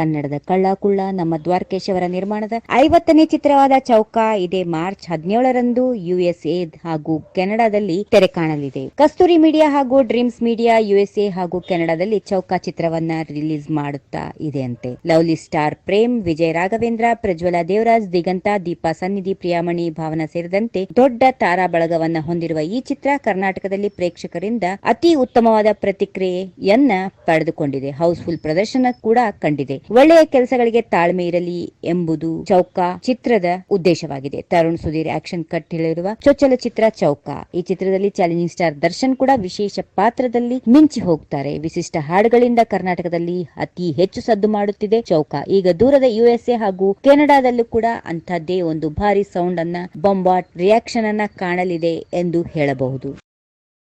ಕನ್ನಡದ ಕಳ್ಳ ಕುಳ್ಳ ನಮ್ಮ ದ್ವಾರಕೇಶವರ ನಿರ್ಮಾಣದ ಐವತ್ತನೇ ಚಿತ್ರವಾದ ಚೌಕ ಇದೇ ಮಾರ್ಚ್ ಹದಿನೇಳರಂದು ಯುಎಸ್ಎ ಹಾಗೂ ಕೆನಡಾದಲ್ಲಿ ತೆರೆ ಕಾಣಲಿದೆ. ಕಸ್ತೂರಿ ಮೀಡಿಯಾ ಹಾಗೂ ಡ್ರೀಮ್ಸ್ ಮೀಡಿಯಾ ಯುಎಸ್ಎ ಹಾಗೂ ಕೆನಡಾದಲ್ಲಿ ಚೌಕ ಚಿತ್ರವನ್ನ ರಿಲೀಸ್ ಮಾಡುತ್ತಾ ಇದೆಯಂತೆ. ಲವ್ಲಿ ಸ್ಟಾರ್ ಪ್ರೇಮ್, ವಿಜಯ್ ರಾಘವೇಂದ್ರ, ಪ್ರಜ್ವಲ ದೇವರಾಜ್, ದಿಗಂತ, ದೀಪಾ ಸನ್ನಿಧಿ, ಪ್ರಿಯಾಮಣಿ ಭಾವನಾ ಸೇರಿದಂತೆ ದೊಡ್ಡ ತಾರಾ ಬಳಗವನ್ನ ಹೊಂದಿರುವ ಈ ಚಿತ್ರ ಕರ್ನಾಟಕದಲ್ಲಿ ಪ್ರೇಕ್ಷಕರಿಂದ ಅತಿ ಉತ್ತಮವಾದ ಪ್ರತಿಕ್ರಿಯೆಯನ್ನ ಪಡೆದುಕೊಂಡಿದೆ. ಹೌಸ್ಫುಲ್ ಪ್ರದರ್ಶನ ಕೂಡ ಕಂಡಿದೆ. ಒಳ್ಳೆಯ ಕೆಲಸಗಳಿಗೆ ತಾಳ್ಮೆ ಇರಲಿ ಎಂಬುದು ಚೌಕ ಚಿತ್ರದ ಉದ್ದೇಶವಾಗಿದೆ. ತರುಣ್ ಸುಧೀರ್ ಆಕ್ಷನ್ ಕಟ್ ಹೇಳಿರುವ ಚೊಚ್ಚಲ ಚಿತ್ರ ಚೌಕ. ಈ ಚಿತ್ರದಲ್ಲಿ ಚಾಲೆಂಜಿಂಗ್ ಸ್ಟಾರ್ ದರ್ಶನ್ ಕೂಡ ವಿಶೇಷ ಪಾತ್ರದಲ್ಲಿ ಮಿಂಚಿ ಹೋಗ್ತಾರೆ. ವಿಶಿಷ್ಟ ಹಾಡುಗಳಿಂದ ಕರ್ನಾಟಕದಲ್ಲಿ ಅತಿ ಹೆಚ್ಚು ಸದ್ದು ಮಾಡುತ್ತಿದೆ ಚೌಕ. ಈಗ ದೂರದ ಯುಎಸ್ಎ ಹಾಗೂ ಕೆನಡಾದಲ್ಲೂ ಕೂಡ ಅಂಥದ್ದೇ ಒಂದು ಭಾರಿ ಸೌಂಡ್ ಅನ್ನ ಬೊಂಬಾಟ್ ರಿಯಾಕ್ಷನ್ ಅನ್ನ ಕಾಣಲಿದೆ ಎಂದು ಹೇಳಬಹುದು.